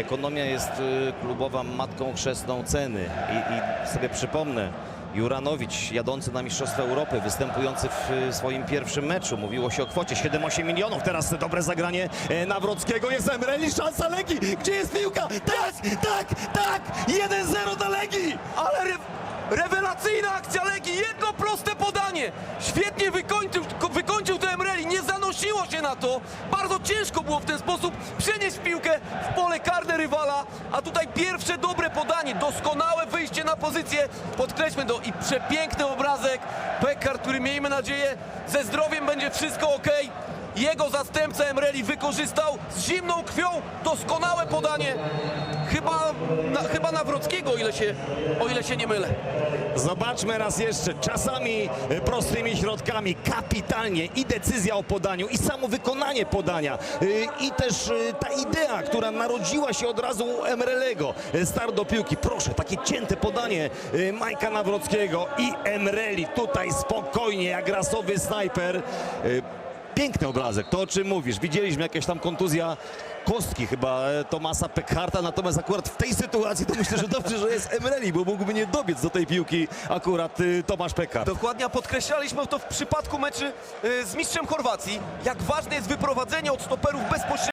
Ekonomia jest y, klubowa matką chrzestną ceny i, i sobie przypomnę, Juranowicz jadący na Mistrzostwa Europy, występujący w y, swoim pierwszym meczu. Mówiło się o kwocie 7-8 milionów. Teraz dobre zagranie e, Nawrockiego. Jest Emreli, szansa Legii. Gdzie jest piłka? Tak, tak, tak! 1-0 dla Legii! Ale re rewelacyjna akcja Legii, jedno proste podanie. Świetnie zanosiło się na to. Bardzo ciężko było w ten sposób przenieść piłkę w pole karne rywala, a tutaj pierwsze dobre podanie, doskonałe wyjście na pozycję. Podkreślmy to i przepiękny obrazek. Pekar, który miejmy nadzieję ze zdrowiem będzie wszystko ok. Jego zastępca Emreli wykorzystał z zimną krwią doskonałe podanie. Chyba, na, chyba Nawrockiego, o ile, się, o ile się nie mylę. Zobaczmy raz jeszcze, czasami e, prostymi środkami, kapitalnie i decyzja o podaniu, i samo wykonanie podania, e, i też e, ta idea, która narodziła się od razu u Emrelego, start do piłki, proszę, takie cięte podanie Majka Nawrockiego i Emreli tutaj spokojnie, jak rasowy snajper. Piękny obrazek, to o czym mówisz. Widzieliśmy jakieś tam kontuzja kostki chyba e, Tomasa Pekharta, natomiast akurat w tej sytuacji to myślę, że dobrze, że jest Emreli, bo mógłby nie dobiec do tej piłki akurat y, Tomasz Pekhart. Dokładnie, podkreślaliśmy to w przypadku meczy y, z mistrzem Chorwacji, jak ważne jest wyprowadzenie od stoperów bezpośrednio